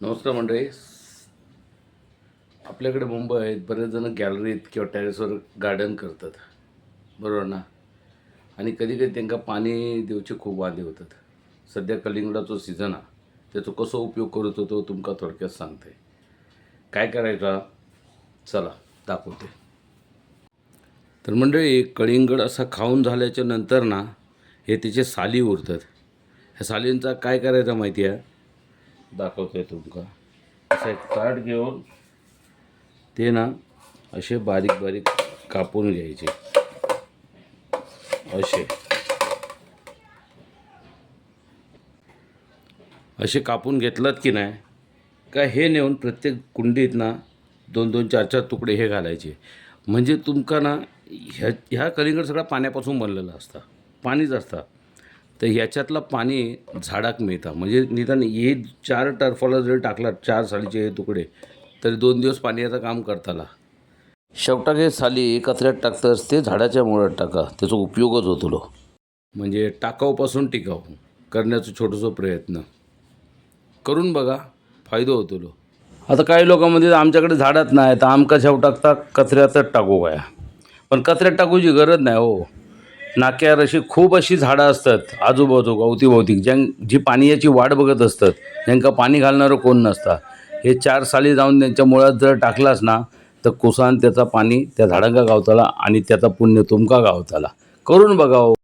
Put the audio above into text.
नमस्कार मंडळी. आपल्याकडे मुंबई आहेत बरेच जण गॅलरीत किंवा टेरेसवर गार्डन करतात. बरोबर ना? आणि कधी कधी त्यांना पाणी दिवचे खूप वादे होतात. सध्या कलिंगडाचो सीझन हा त्याचो कसो उपयोग करत होतो तुमका थोडक्यात सांगते. काय करायचा? चला दाखवते. तर मंडळी कलिंगड असा खाऊन झाल्याच्यानंतर ना हे त्याचे साली उरतात. ह्या सालींचा काय करायचं माहिती आहे? दाखवतोय तुमका. असं एक ताट घेऊन ते ना असे बारीक बारीक कापून घ्यायचे. असे. असे कापून घेतलात की नाही? का हे नेऊन प्रत्येक कुंडीत ना दोन दोन चार चार तुकडे हे घालायचे. म्हणजे तुमका ना ह्या ह्या कलिंगड सगळा पाण्यापासून बनलेला असता. पाणीच असता. तर ह्याच्यातलं पाणी झाडाक मिळतं. म्हणजे निदान हे चार टर्फाला जरी टाकला चार सालीचे हे तुकडे तरी दोन दिवस पाणी याचं काम करताला. शेवटाक हे साली कचऱ्यात टाकतंच ते झाडाच्या मुळात टाका. त्याचा उपयोगच होतो म्हणजे टाकाऊपासून टिकाऊ करण्याचा छोटासा प्रयत्न. करून बघा फायदो होतो लो. आता काही लोकांमध्ये आमच्याकडे झाडच नाही तर आमका शेव टाकता कचऱ्यातच टाकू काय पण कचऱ्यात टाकूची गरज नाही हो. नाक्यावर अशी खूप अशी झाडं असतात आजूबाजू अवतीभोवती ज्यां जी पाण्याची वाट बघत असतात ज्यांका पाणी घालणारं कोण नसता. हे चार साली जाऊन त्यांच्या मुळात जर टाकलास ना तर कुसान त्याचा पाणी त्या झाडांका गावताला आणि त्याचा पुण्य तुमका गावताला. करून बघावं.